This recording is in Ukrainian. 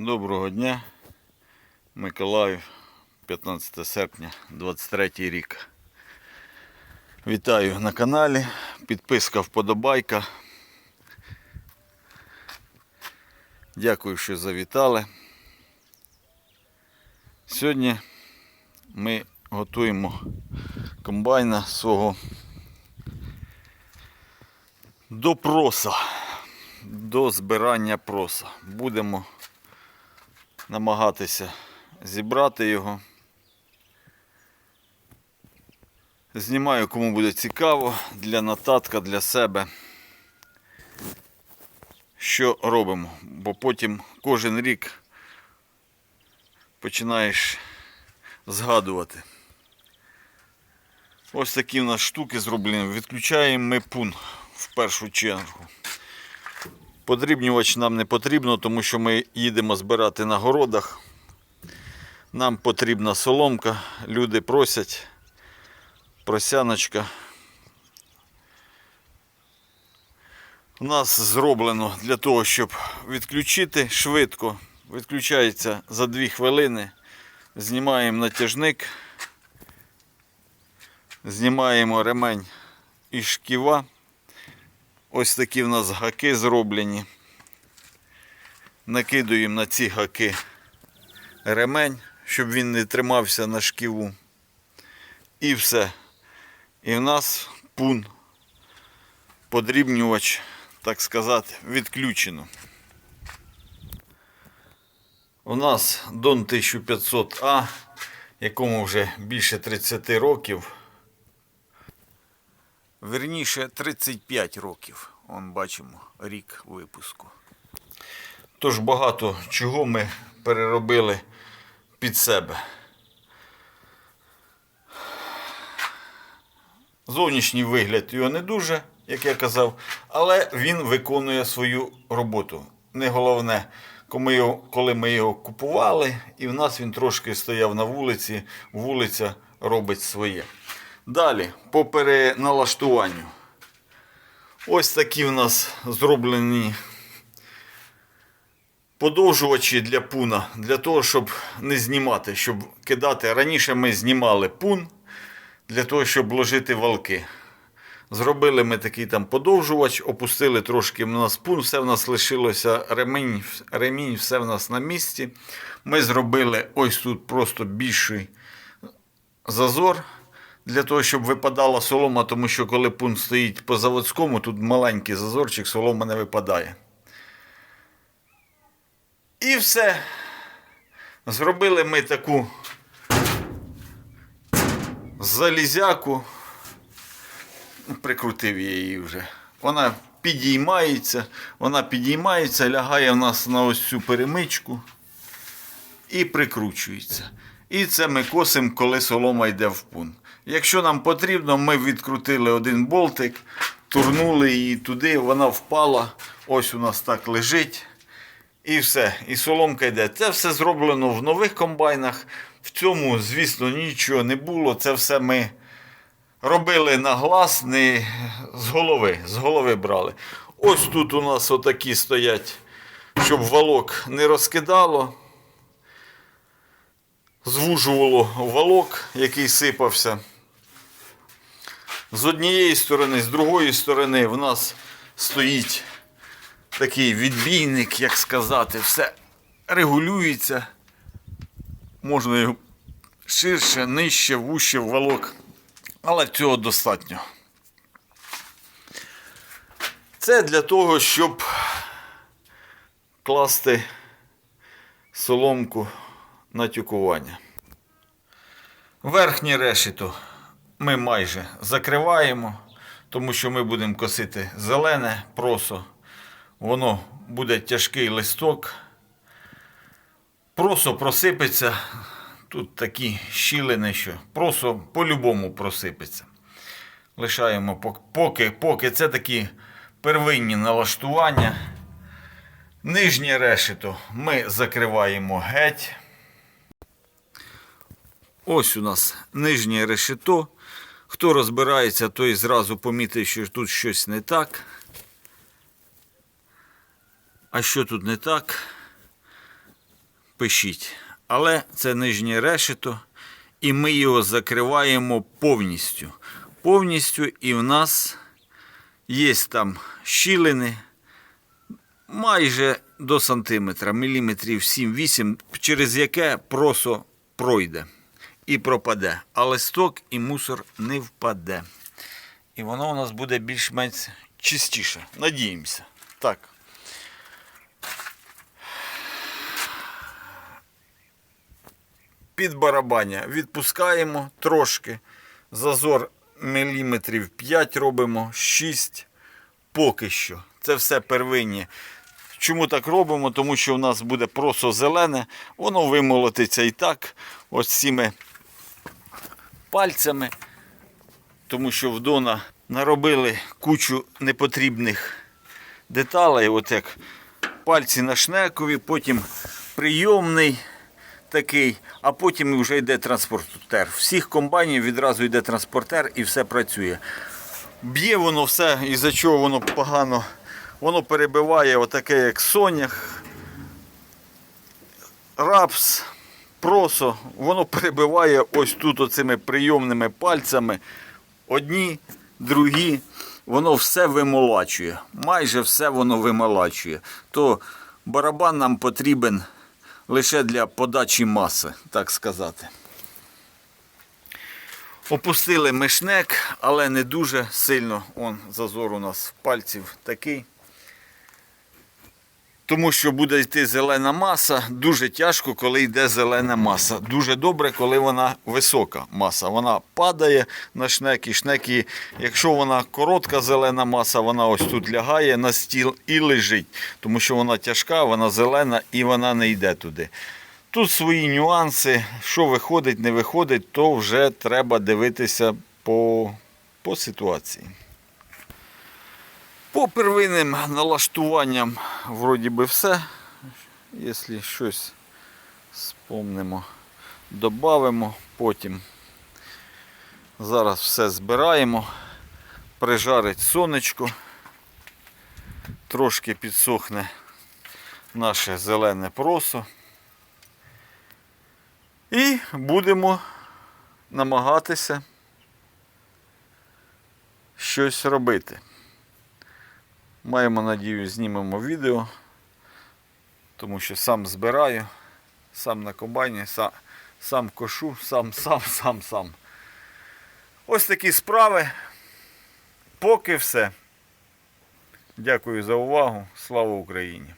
Доброго дня, Миколаїв, 15 серпня, 23 рік. Вітаю на каналі. Підписка вподобайка. Дякую, що завітали. Сьогодні ми готуємо комбайна свого до проса, до збирання проса. Будемо намагатися зібрати його. Знімаю, кому буде цікаво, для нотатка, для себе. Що робимо? Бо потім кожен рік починаєш згадувати. Ось такі в нас штуки зроблені. Відключаємо ми пун в першу чергу. Подрібнювач нам не потрібно, тому що ми їдемо збирати на городах. Нам потрібна соломка. Люди просять. Просяночка. У нас зроблено для того, щоб відключити швидко. Відключається за 2 хвилини. Знімаємо натяжник. Знімаємо ремень із шківа. Ось такі в нас гаки зроблені. Накидуємо на ці гаки ремень, щоб він не тримався на шківу. І все. І в нас пун, подрібнювач, так сказати, відключено. У нас Дон 1500А, якому вже більше 30 років. Верніше 35 років. Он бачимо рік випуску. Тож багато чого ми переробили під себе. Зовнішній вигляд його не дуже, як я казав, але він виконує свою роботу. Не головне, коли ми його, купували, і в нас він трошки стояв на вулиці, вулиця робить своє. Далі, по переналаштуванню. Ось такі в нас зроблені подовжувачі для пуна, для того, щоб не знімати, щоб кидати. Раніше ми знімали пун для того, щоб ложити валки. Зробили ми такий там подовжувач, опустили трошки в нас пун, все в нас лишилося ремінь, ремінь, все в нас на місці. Ми зробили ось тут просто більший зазор для того, щоб випадала солома, тому що коли пункт стоїть по заводському, тут маленький зазорчик, солома не випадає. І все. Зробили ми таку залізяку. Ну, Прикрутив я її вже. Вона підіймається, вона підіймається, лягає в нас на ось цю перемичку і прикручується. І це ми косимо, коли солома йде в пун. Якщо нам потрібно, ми відкрутили один болтик, турнули її туди, вона впала. Ось у нас так лежить. І все. І соломка йде. Це все зроблено в нових комбайнах. В цьому, звісно, нічого не було. Це все ми робили на глаз, не з голови. З голови брали. Ось тут у нас отакі стоять, щоб валок не розкидало звужувало валок, який сипався. З однієї сторони, з другої сторони в нас стоїть такий відбійник, як сказати, все регулюється. Можна його ширше, нижче, вуще в валок, але цього достатньо. Це для того, щоб класти соломку на тюкування. Верхнє решето ми майже закриваємо, тому що ми будемо косити зелене просо. Воно буде тяжкий листок. Просо просипеться. Тут такі щілини, що просо по-любому просипеться. Лишаємо поки, поки це такі первинні налаштування. Нижнє решето ми закриваємо геть. Ось у нас нижнє решето. Хто розбирається, той зразу помітить, що тут щось не так. А що тут не так? пишіть. Але це нижнє решето, і ми його закриваємо повністю. Повністю, і в нас є там щілини майже до сантиметра, міліметрів 7-8, через яке просо пройде і пропаде. А листок і мусор не впаде. І воно у нас буде більш-менш чистіше. Надіємося. Так. Під барабання відпускаємо трошки. Зазор міліметрів 5 робимо, 6 поки що. Це все первинні. Чому так робимо? Тому що у нас буде просто зелене, воно вимолотиться і так, ось цими пальцями. Тому що в Дона наробили кучу непотрібних деталей, от як пальці на шнекові, потім прийомний такий, а потім вже йде транспортер. Всіх комбайнів відразу йде транспортер і все працює. Б'є воно все, із-за чого воно погано. Воно перебиває отаке, як сонях, рапс, просо. Воно перебиває ось тут оцими прийомними пальцями. Одні, другі. Воно все вимолачує. Майже все воно вимолачує. То барабан нам потрібен лише для подачі маси, так сказати. Опустили мишнек, але не дуже сильно. Он зазор у нас пальців такий. Тому що буде йти зелена маса, дуже тяжко, коли йде зелена маса. Дуже добре, коли вона висока маса. Вона падає на шнеки. Шнеки, якщо вона коротка зелена маса, вона ось тут лягає на стіл і лежить. Тому що вона тяжка, вона зелена і вона не йде туди. Тут свої нюанси, що виходить, не виходить, то вже треба дивитися по, по ситуації. По первинним налаштуванням вроді би все. Якщо щось спомнимо, додамо потім. Зараз все збираємо, прижарить сонечко, трошки підсохне наше зелене просо. І будемо намагатися щось робити. Маємо надію, знімемо відео, тому що сам збираю, сам на комбайні, сам, сам кошу, сам, сам, сам, сам. Ось такі справи. Поки все. Дякую за увагу. Слава Україні!